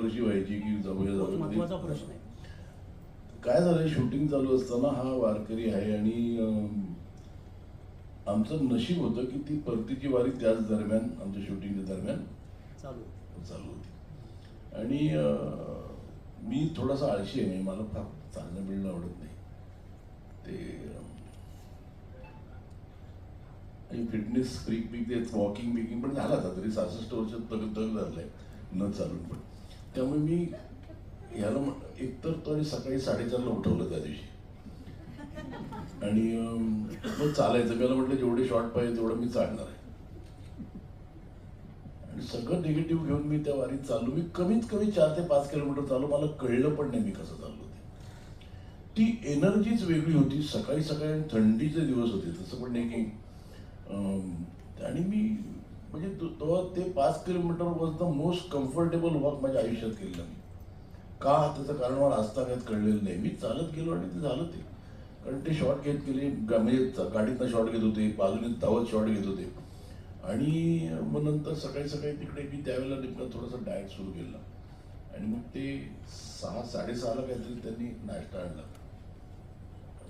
वर्षी व्हायची की जाऊया महत्त्वाचा प्रश्न आहे. काय झालंय शूटिंग चालू असताना हा वारकरी आहे आणि आमचं नशीब होतं की ती परतीची वारी त्याच दरम्यान आमच्या शूटिंगच्या दरम्यान चालू चालू होती. आणि मी थोडासा आळशी आहे मला फार चालणं बिळणं आवडत नाही. ते फिटनेस फ्रीक बिक ते वॉकिंग बिकिंग पण झाला तरी सहासष्ट वर्ष तग तग झालंय. न चालून पण. त्यामुळे मी याला म्हण- एकतर तरी सकाळी साडेचारला उठवलं त्या दिवशी. आणि मग चालायचं. मला म्हटलं जेवढे शॉर्ट पाहिजे तेवढं मी चालणार आहे. आणि सगळं निगेटिव्ह घेऊन मी त्या वारीत चाललो. मी कमीत कमी चार ते पाच किलोमीटर चालू मला कळलं पण नाही मी कसं चाललो ते. ती एनर्जीच वेगळी होती. सकाळी सकाळी थंडीचे दिवस होते. तसं पण नाही की अं, आणि मी म्हणजे तो- तो ते पाच kilometre was the most comfortable walk माझ्या आयुष्यात केलेलं मी. का त्याचं कारण मला आजतागायत कळलेलं नाही. मी चालत गेलो आणि ते झालं ते. कारण ते शॉर्ट घेत गेले गा- म्हणजे गाडीतनं शॉर्ट घेत होते बाजूने धावत शॉर्ट घेत होते. आणि मग नंतर सकाळी सकाळी तिकडे मी त्यावेळेला नेमकं थोडंसं डाएट सुरू केलं. आणि मग ते सहा साडेसहाला काहीतरी त्यांनी नाश्ता आणला.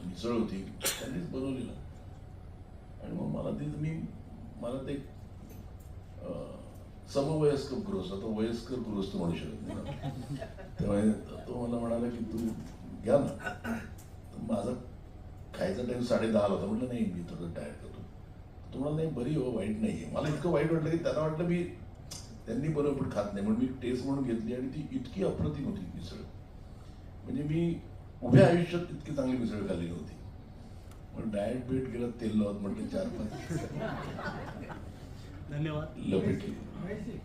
मिसळ होती त्यांनीच बनवलेलं. आणि मग मला ते मी मला ते समवयस्क गृहस्थ आता वयस्कर गृहस्थ म्हणू शकत नाही. तेव्हा तो मला म्हणाला की तू घ्या ना. तर माझा खायचा टाइम साडे दहाला होता. म्हटलं नाही मी थोडं डाएट करतो. तो म्हणाला नाही बरी हो वाईट नाही आहे मला इतकं वाईट वाटलं की त्यांना वाटलं मी त्यांनी बरोबर पण खात नाही. म्हणून मी टेस्ट म्हणून घेतली आणि ती इतकी अप्रतिम होती मिसळ. म्हणजे मी उभ्या आयुष्यात इतकी चांगली मिसळ खाल्ली नव्हती. मग डाएट बीट गेलं तेल लावत म्हटलं चार पाच धन्यवाद. लपेटली. Amazing.